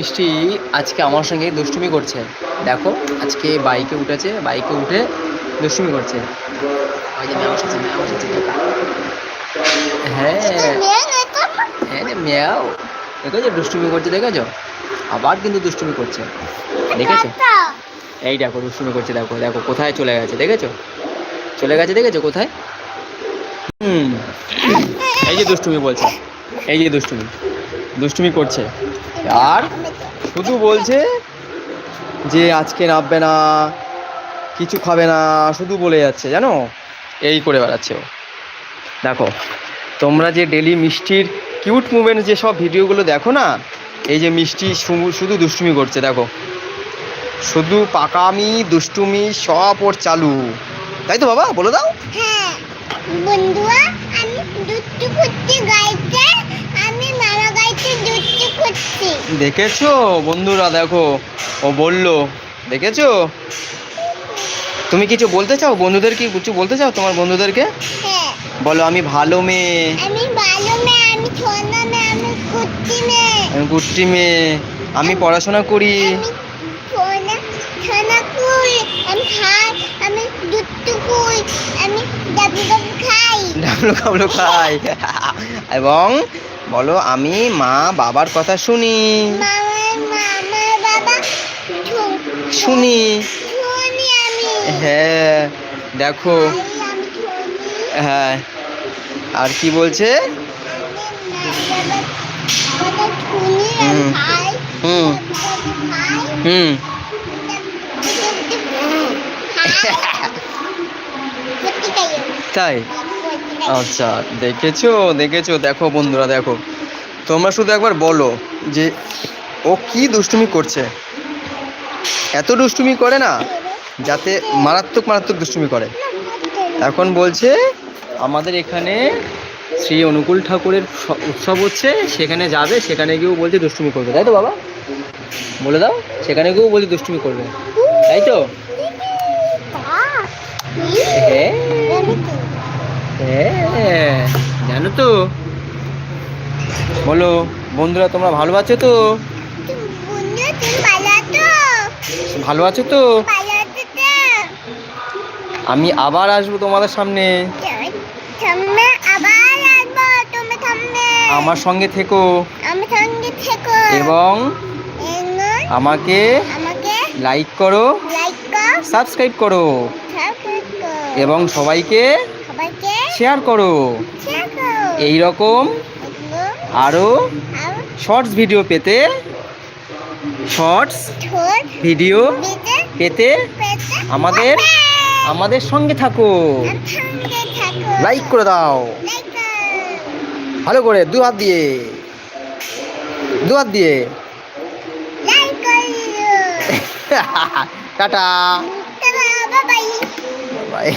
মিষ্টি আজকে আমার সঙ্গে দুষ্টুমি করছে। দেখো আজকে বাইকে উঠেছে বাইকে উঠে দুষ্টুমি করছে। হ্যাঁ। হ্যাঁ রে ম্যাও। দেখেছ দুষ্টুমি করছে দেখেছ? আবার কিন্তু দুষ্টুমি করছে। দেখেছ? এই দেখো দুষ্টুমি করছে দেখো দেখো কোথায় চলে গেছে দেখেছ? চলে গেছে দেখেছ কোথায়? হুম। এই যে দুষ্টুমি বলছে। এই যে দুষ্টুমি। দুষ্টুমি করছে। আর শুধু বলছে যে আজকে নামবে না, কিছু খাবে না, শুধু বলে যাচ্ছে, জানো? এই করে বেড়াচ্ছে ও। দেখো, তোমরা যে ডেলি মিষ্টির কিউট মুভমেন্ট যে সব ভিডিওগুলো দেখো না, এই যে মিষ্টি শুধু দুষ্টুমি করছে, দেখো। শুধু পাকামি, দুষ্টুমি সব ওর চালু। তাই তো বাবা, বলে দাও। হ্যাঁ বন্ধুরা আমি দুট্টু কুট্টি গাইতে আমি মামা গাইতে দুট্টু কুট্টি দেখেছ? বন্ধুরা দেখো ও বলল দেখেছ? তুমি কিছু বলতে চাও? বন্ধুদের কি কিছু বলতে চাও তোমার বন্ধুদেরকে? হ্যাঁ। বলো আমি ভালো মেয়ে। আমি ভালো মেয়ে আমি ছোনা মেয়ে আমি কুট্টি মেয়ে। আমি গুট্টি মেয়ে। আমি পড়াশোনা করি। আমি খাই। এবং বলো আমি মা বাবার কথা শুনি। শুনি। হ্যাঁ দেখো। হ্যাঁ আর কি বলছে? হুম হুম হুম। তাই। আচ্ছা দেখেছ? দেখেছ? দেখো বন্ধুরা, দেখো। তোমরা শুধু একবার বলো যে ও কি দুষ্টুমি করছে? এত দুষ্টুমি করে না যাতে মারাত্মক মারাত্মক দুষ্টুমি করে। এখন বলছে, আমাদের এখানে শ্রী অনুকূল ঠাকুরের উৎসব হচ্ছে, সেখানে যাবে, সেখানে গিয়েও বলছে দুষ্টুমি করবে। তাই তো বাবা? বলে দাও, সেখানে গিয়েও বলছে দুষ্টুমি করবে। তাই তো হ্যাঁ হ্যাঁ জানো তো? বলো বন্ধুরা তোমরা ভালো আছো তো? ভালো আছো তো? আমি আবার আসব তোমাদের সামনে। আমার সঙ্গে থেকো। এবং আমাকে লাইক করো সাবস্ক্রাইব করো। এবং সবাইকে শেয়ার করো। এই রকম আরও শর্টস ভিডিও পেতে শর্টস ভিডিও পেতে আমাদের আমাদের সঙ্গে থাকো। লাইক করে দাও। ভালো করে দু হাত দিয়ে। দু হাত দিয়ে। টাটা। বাই